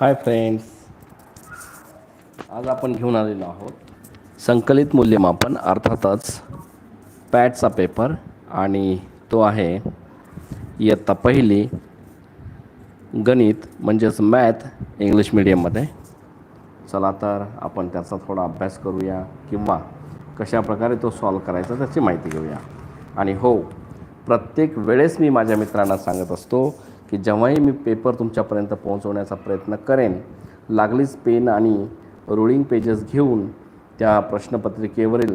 Hi friends आज आपण घेऊन आलेलो आहोत संकलित मूल्यमापन अर्थातच पॅटचा पेपर आणि तो आहे इयत्ता पहिली गणित म्हणजेच मॅथ इंग्लिश मिडियममध्ये. चला तर आपण त्याचा थोडा अभ्यास करूया किंवा कशा प्रकारे तो सॉल्व करायचा त्याची माहिती घेऊया. आणि हो प्रत्येक वेळेस मी माझ्या मित्रांना सांगत असतो की जेव्हाही मी पेपर तुमच्यापर्यंत पोहोचवण्याचा प्रयत्न करेन लागलीच पेन आणि रोलिंग पेजेस घेऊन त्या प्रश्नपत्रिकेवरील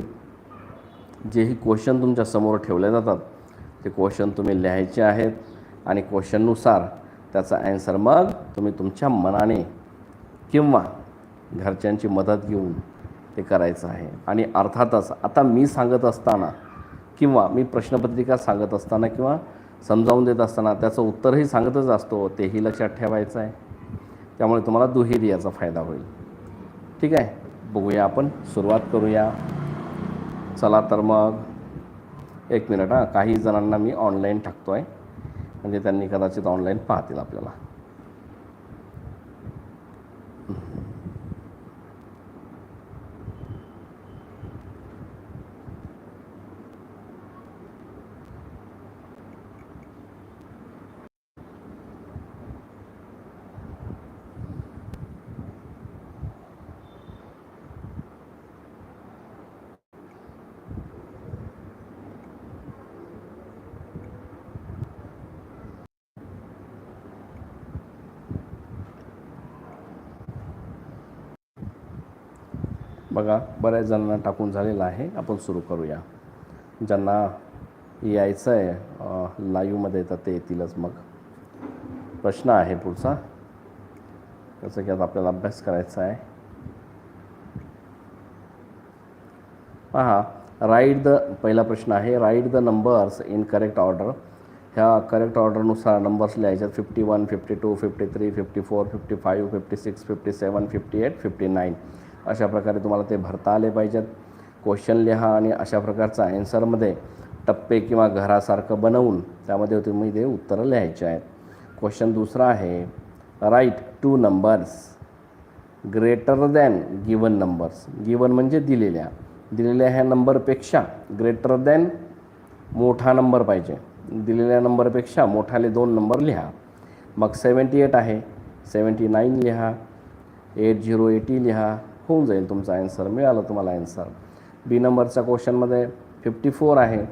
जेही क्वेश्चन तुमच्यासमोर ठेवले जातात ते क्वेश्चन तुम्ही लिहायचे आहेत आणि क्वेश्चननुसार त्याचा ॲन्सर मग तुम्ही तुमच्या मनाने किंवा घरच्यांची मदत घेऊन ते करायचं आहे. आणि अर्थातच आता मी सांगत असताना किंवा मी प्रश्नपत्रिका सांगत असताना किंवा समजावून देत असताना त्याचं उत्तरही सांगतच असतो तेही लक्षात ठेवायचं आहे. त्यामुळे तुम्हाला दुहेरी याचा फायदा होईल. ठीक आहे? बघूया आपण. सुरुवात करूया. चला तर मग एक मिनिट हां. काही जणांना मी ऑनलाईन टाकतो आहे म्हणजे त्यांनी कदाचित ऑनलाईन पाहतील आपल्याला. बघा बऱ्याच जणांना टाकून झालेला आहे. आपण सुरू करूया. ज्यांना यायचं आहे लाईव्हमध्ये तर ते येतीलच मग. प्रश्न आहे पुढचा. त्याचा की आता आपल्याला अभ्यास करायचा आहे. पहा राईट द पहिला प्रश्न आहे write the numbers in correct order ह्या करेक्ट ऑर्डरनुसार नंबर्स लिहायचे fifty one fifty two fifty three fifty four fifty five fifty six fifty seven fifty eight fifty nine अशा प्रकारे तुम्हाला ते भरता आले पाहिजेत. क्वेश्चन लिहा आणि अशा प्रकारचा ॲन्सरमध्ये टप्पे किंवा घरासारखं बनवून त्यामध्ये तुम्ही ते उत्तरं लिहायचे आहेत. क्वेश्चन दुसरा आहे write two numbers greater than given numbers given म्हणजे दिलेल्या. दिलेल्या ह्या नंबरपेक्षा ग्रेटर दॅन मोठा नंबर पाहिजे. दिलेल्या नंबरपेक्षा मोठाले दोन नंबर लिहा. मग सेवन्टी एट आहे. सेवन्टी नाईन लिहा. एट झिरो एटी लिहा. होऊन जाईल तुमचा ॲन्सर मिळालं तुम्हाला ॲन्सर बी नंबरच्या क्वेश्चनमध्ये फिफ्टी फोर आहे.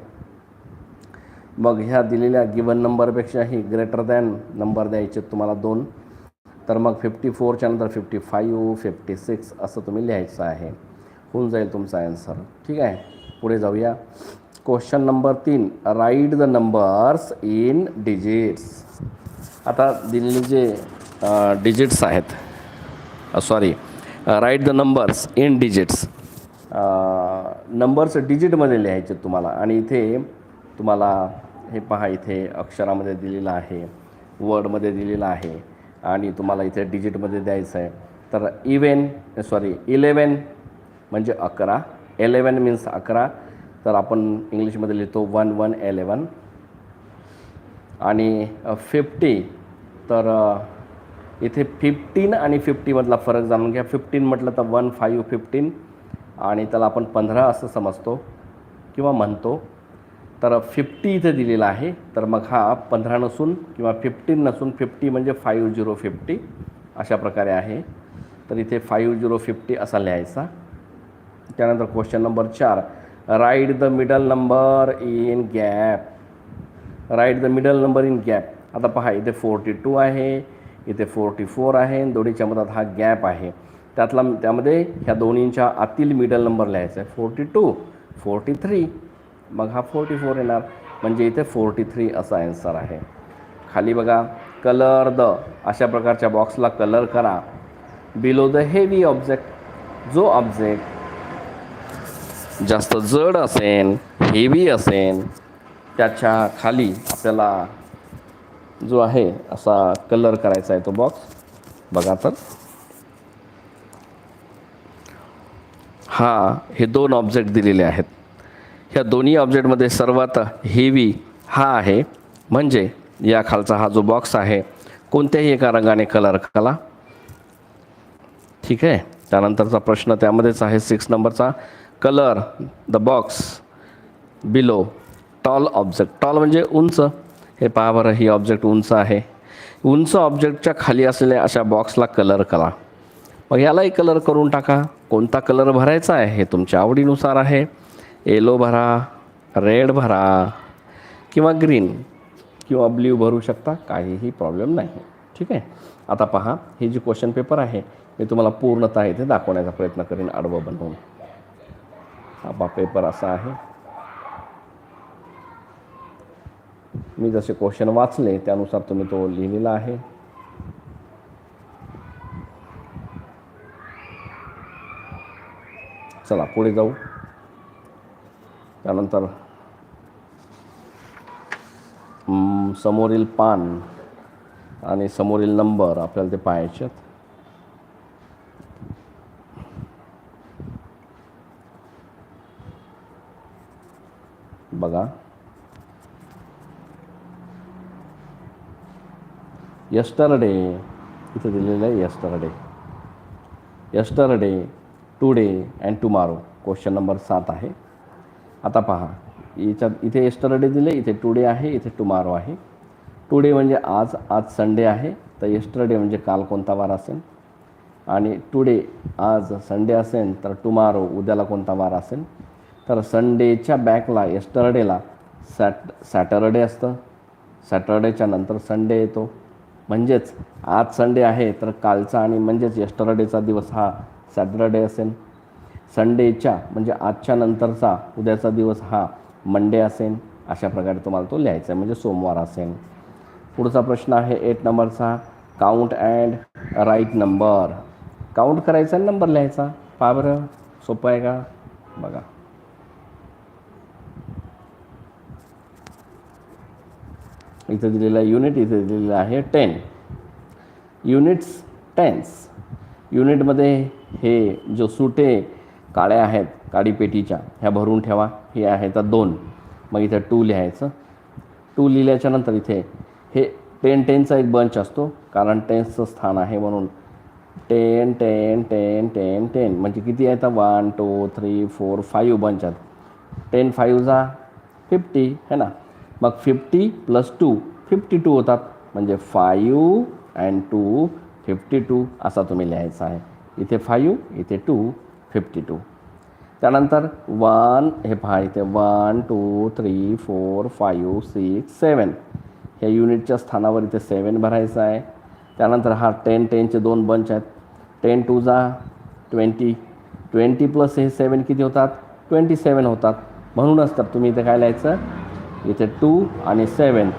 मग ह्या दिलेल्या गिवन नंबरपेक्षाही ग्रेटर दॅन नंबर द्यायचे तुम्हाला दोन. तर मग फिफ्टी फोरच्या नंतर फिफ्टी फाईव्ह फिफ्टी सिक्स असं तुम्ही लिहायचं आहे. होऊन जाईल तुमचा ॲन्सर ठीक आहे? पुढे जाऊया. क्वेश्चन नंबर तीन. Write the numbers in digits आता दिलेले जे डिजिट्स आहेत sorry write the numbers in digits numbers डिजिटमध्ये लिहायचे तुम्हाला. आणि इथे तुम्हाला हे पहा इथे अक्षरामध्ये दिलेलं आहे वर्डमध्ये दिलेलं आहे आणि तुम्हाला इथे डिजिटमध्ये द्यायचं आहे. तर इवेन सॉरी इलेवन म्हणजे अकरा. एलेवन मीन्स अकरा. तर आपण इंग्लिशमध्ये लिहितो वन वन एलेवन आणि uh, फिफ्टी तर uh, इथे फिफ्टीन आणि फिफ्टीमधला फरक जाणून घ्या. फिफ्टीन म्हटलं तर वन फाईव्ह फिफ्टीन आणि त्याला आपण पंधरा असं समजतो किंवा म्हणतो. तर फिफ्टी इथे दिलेला आहे. तर मग हा पंधरा नसून किंवा फिफ्टीन नसून फिफ्टी म्हणजे फाईव्ह झिरो फिफ्टी अशा प्रकारे आहे. तर इथे फाईव्ह झिरो फिफ्टी असा लिहायचा. त्यानंतर क्वेश्चन नंबर चार. Write the middle number in gap write the middle number in gap आता पहा इथे फोर्टी टू आहे. इथे फोर्टी फोर आहे आणि दोन्हीच्या मधात हा गॅप आहे. त्यातला त्यामध्ये ह्या दोन्हींच्या आतील मिडल नंबर लिहायचा आहे फोर्टी टू फोर्टी थ्री. मग हा फोर्टी फोर येणार. म्हणजे इथे फोर्टी थ्री असा ॲन्सर आहे. खाली बघा कलर द अशा प्रकारच्या बॉक्सला कलर करा. बिलो द हेवी ऑब्जेक्ट जो ऑब्जेक्ट जास्त जड असेल हेवी असेल त्याच्याखाली आपल्याला जो आहे असा कलर करायचा आहे तो बॉक्स बघा तर. हा हे दोन ऑब्जेक्ट दिलेले आहेत. ह्या दोन्ही ऑब्जेक्टमध्ये सर्वात हेवी हा आहे. म्हणजे या खालचा हा जो बॉक्स आहे कोणत्याही एका रंगाने कलर कला ठीक आहे? त्यानंतरचा प्रश्न त्यामध्येच आहे. सिक्स नंबरचा colour the box below tall object tall म्हणजे उंच. हे पहा बरं ही ऑब्जेक्ट उंच आहे. उंच ऑब्जेक्टच्या खाली असलेल्या अशा बॉक्सला कलर करा. मग यालाही कलर करून टाका. कोणता कलर भरायचा आहे हे तुमच्या आवडीनुसार आहे. येलो भरा रेड भरा किंवा ग्रीन किंवा ब्ल्यू भरू शकता. काहीही प्रॉब्लेम नाही. ठीक आहे? आता पहा हे जे क्वेश्चन पेपर आहे मी तुम्हाला पूर्णतः इथे दाखवण्याचा प्रयत्न करीन आडवं बनवून. हा बा पेपर असा आहे. मी जसे क्वेश्चन वाचले त्यानुसार तुम्ही तो लिहिलेला आहे चला पुढे जाऊ त्यानंतर समोरील पान आणि समोरील नंबर आपल्याला ते पाहायचे आहेत. बघा यस्टरडे इथे दिलेलं आहे yesterday yesterday today and tomorrow question number सात आहे. आता पहा. याच्यात इथे यस्टरडे दिले इथे टुडे आहे इथे टुमारो आहे. टुडे म्हणजे आज आज संडे आहे. तर यस्टरडे म्हणजे काल कोणता वार असेल? आणि टुडे आज संडे असेल तर टुमारो उद्याला कोणता वार असेल? तर संडेच्या बॅकला यस्टरडेला सॅट सॅटरडे असतं. सॅटरडेच्या नंतर संडे येतो. म्हणजेच आज संडे आहे तर कालचा आणि म्हणजेच यस्टरडेचा दिवस हा सॅटरडे असेल. संडेच्या म्हणजे आजच्या नंतरचा उद्याचा दिवस हा मंडे असेल अशा प्रकारे तुम्हाला तो लिहायचा आहे. म्हणजे सोमवार असेल. पुढचा प्रश्न आहे एट नंबरचा count and write number count करायचा आणि नंबर लिहायचा. पहा बरं सोपं आहे का? बघा. इथे दिलेलं युनिट इथे दिलेलं आहे टेन युनिट्स टेन्स युनिटमध्ये हे जो सुटे काळ्या आहेत काडीपेटीच्या ह्या भरून ठेवा. हे आहे तर दोन. मग इथे टू लिहायचं. टू लिहिल्याच्या नंतर इथे हे टेन टेनचा एक बंच असतो. कारण टेन्सचं स्थान आहे म्हणून ten ten ten ten ten म्हणजे किती आहे तर one two three four five bunch आहेत. टेन फाईव्ह जा फिफ्टी है ना? मग fifty plus two fifty two होतात. म्हणजे five and two fifty two असा तुम्ही लिहायचा आहे. इथे फायू इथे टू फिफ्टी टू. त्यानंतर वन हे पहा इथे one two three four five six seven ह्या युनिटच्या स्थानावर इथे सेवन भरायचं आहे. त्यानंतर हा टेन टेनचे दोन बंच आहेत. टेन टू जा ट्वेंटी. ट्वेंटी प्लस हे सेवन किती होतात? ट्वेंटी सेवन होतात. म्हणूनच तर तुम्ही इथे काय लिहायचं? इथे टू आणि सेवन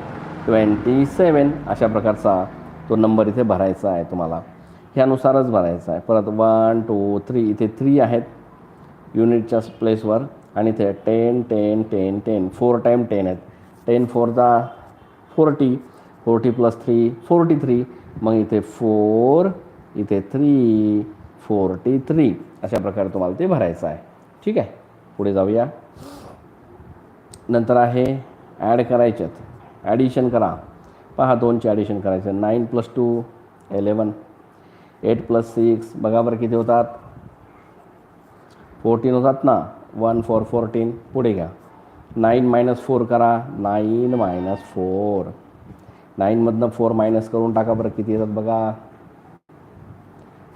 ट्वेंटी सेवन अशा प्रकारचा तो नंबर इथे भरायचा आहे तुम्हाला. ह्यानुसारच भरायचा आहे. परत वन टू थ्री इथे थ्री आहेत. युनिटच्या प्लेसवर आणि इथे ten ten ten ten four time ten आहेत. टेन फोरचा forty forty plus three forty three मग इथे फोर इथे थ्री फोर्टी थ्री अशा प्रकारे तुम्हाला ते भरायचं आहे. ठीक आहे? पुढे जाऊया. नंतर आहे ॲड करायच्यात. ॲडिशन करा. पहा दोनचे ॲडिशन करायचं. Nine plus two eleven eight plus six बघा बरं किती होतात. फोर्टीन होतात ना. वन फोर फोर्टीन पुढे घ्या. नाईन मायनस फोर करा. नाईन मायनस फोर नाईनमधनं फोर मायनस करून टाका बरं किती येतात बघा.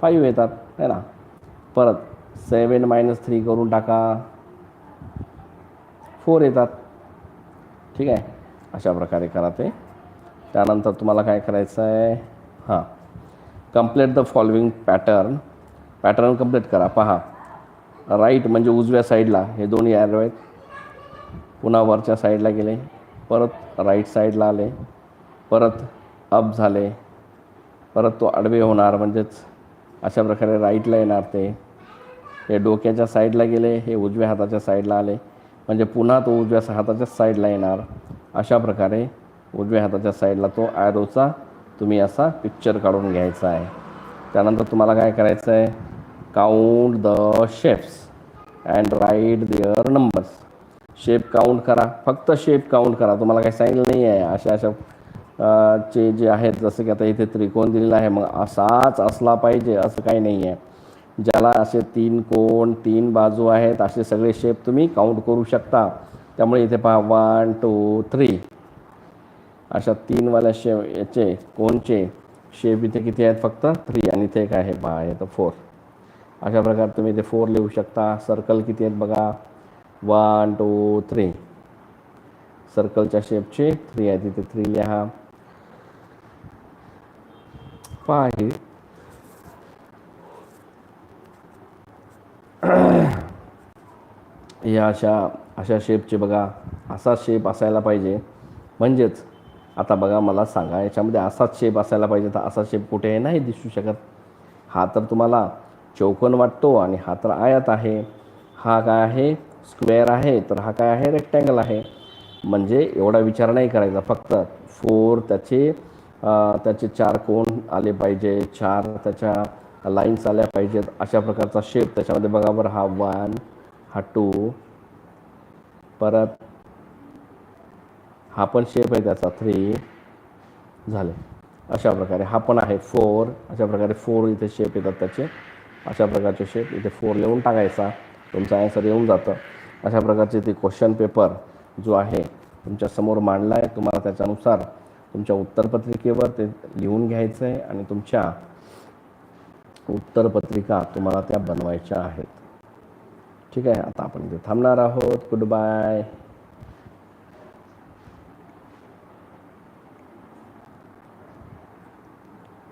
फाईव्ह येतात है ना? परत सेवन मायनस थ्री करून टाका. फोर येतात. ठीक आहे? अशा प्रकारे करा ते त्यानंतर तुम्हाला काय करायचं आहे? हां. Complete the following pattern pattern complete करा. पहा. राईट म्हणजे उजव्या साईडला हे दोन्ही ॲरो आहेत. पुन्हा वरच्या साईडला गेले. परत राईट साईडला आले. परत अप झाले. परत तो आडवे होणार. म्हणजेच अशा प्रकारे राईटला येणार ते. हे डोक्याच्या साईडला गेले. हे उजव्या हाताच्या साईडला आले. म्हणजे पुन्हा तो उजव्या हाताच्या साईडला येणार. अशा प्रकारे उजव्या हाताच्या साईडला तो ॲरोचा तुम्ही असा पिक्चर काढून घ्यायचा आहे. त्यानंतर तुम्हाला काय करायचं आहे? Count the shapes and write their numbers shape count करा. फक्त शेप काउंट करा. तुम्हाला काही सांगितलं नाही आहे. अशा अशा चे जे आहेत जसं की आता इथे त्रिकोण दिलेला आहे मग असाच असला पाहिजे असं काही नाही आहे. ज्याला असे तीन कोण तीन बाजू आहेत असे सगळे शेप तुम्ही काउंट करू शकता. त्यामुळे इथे पहा वन टू थ्री अशा तीनवाल्या शेप याचे कोणचे शेप इथे किती आहेत फक्त? थ्री आणि इथे एक आहे पहा आहे तर फोर अशा प्रकारे तुम्ही इथे फोर लिहू शकता. सर्कल किती आहेत बघा? वन टू थ्री सर्कलच्या शेपचे थ्री आहे तिथे थ्री लिहा. पहा या अशा अशा शेपचे बघा असा शेप असायला पाहिजे. म्हणजेच आता बघा मला सांगा याच्यामध्ये असाच शेप असायला पाहिजे तर असा शेप कुठेही नाही दिसू शकत. हा तर तुम्हाला चौकोन वाटतो आणि हा तर आयात आहे. हा काय आहे? स्क्वेअर आहे. तर हा काय आहे? रेक्टँगल आहे. म्हणजे एवढा विचार नाही करायचा. फक्त फोर त्याचे त्याचे चार कोण आले पाहिजे. चार त्याच्या लाईन्स आल्या पाहिजेत. अशा प्रकारचा शेप त्याच्यामध्ये बघा बरं हा वन हा टू परत हा पण शेप आहे त्याचा थ्री झाले. अशा प्रकारे. हा पण आहे फोर अशा प्रकारे फोर इथे शेप येतात त्याचे. अशा प्रकारचे शेप इथे फोर लिहून टाकायचा. तुमचा आन्सर येऊन जातं. अशा प्रकारचे ते क्वेश्चन पेपर जो आहे तुमच्यासमोर मांडला आहे तुम्हाला त्याच्यानुसार तुमच्या उत्तरपत्रिकेवर ते लिहून घ्यायचं आहे आणि तुमच्या उत्तरपत्रिका तुम्हाला त्या बनवायच्या आहेत. ठीक आहे आता आपण इथे थांबणार आहोत. Good bye